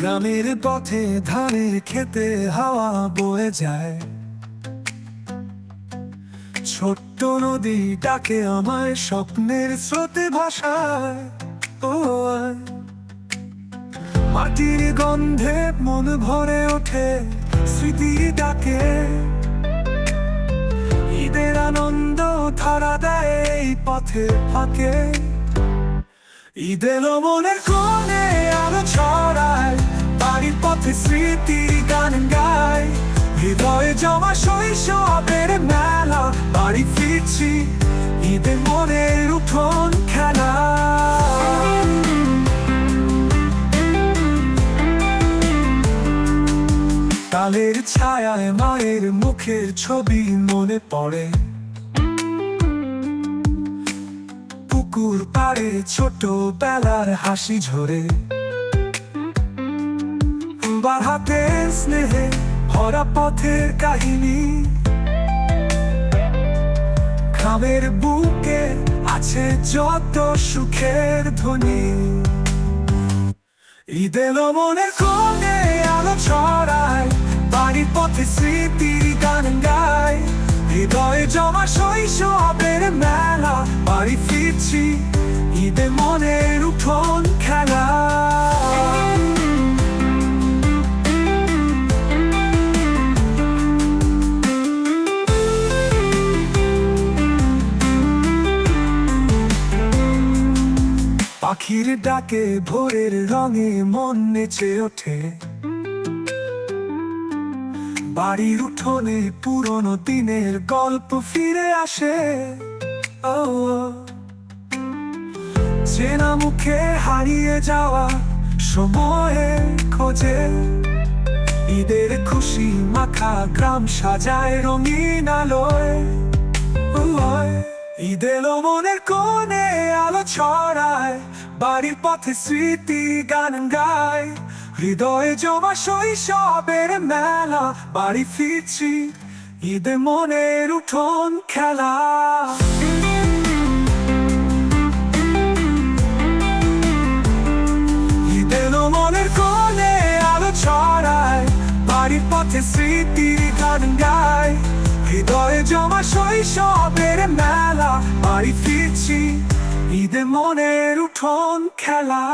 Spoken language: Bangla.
গ্রামের পথে ধানের খেতে হাওয়া বয়ে যায়। ছোট্ট নদী ডাকে আমায় স্বপ্নের স্রোতে ভাষায় ও, মাটির গন্ধে মন ভরে ওঠে স্মৃতি ডাকে ঈদের আনন্দ ধারা দেয় এই পথে ফাঁকে। ঈদ এলো মনের কোণে আলো ছড়ায়। বাড়ির পথে স্মৃতি গান গায় হৃদয়ে জমা শৈশবের মেলা, বাড়ি ফিরছি ঈদের মনের উঠোন খেলা। তালের ছায়ায় মায়ের মুখের ছবি মনে পড়ে। পুকুর পাড়ে ছোট বেলার হাসি ঝরে। বার হাতে স্নেহে ভরা পথের কাহিনী। গ্রামের বুকে আছে যত সুখের ধ্বনি। ঈদ এলো মনের কোণে আলো ছড়ায়, বাড়ির পথে স্মৃতির গান গায়। হৃদয়ে জমা শৈশবের মেলা, বাড়ি ফিরছি, ঈদে মনের উঠোন পাখির ডাকে ভোরের রঙে মন নেচে ওঠে। বাড়ির উঠোনে পুরনো দিনের গল্প ফিরে আসে। চেনা মুখে হারিয়ে যাওয়া সময়ে খোঁজে। ঈদের খুশি মাখা গ্রাম সাজায় রঙিন আলোয়। ওয়, ঈদ এলো মনের কোণে আলো ছড়ায় বাড়ির পথে স্মৃতি গান গায়। হৃদয়ে জমা শৈশবের মেলা বাড়ি ফিরছি ঈদে মনের উঠোন খেলা। ঈদ এলো মনের কোণে আলো ছড়ায় বাড়ির পথে স্মৃতির গান গায়। হৃদয়ে জমা শৈশবের মেলা বাড়ি মনের উঠোন খেলা।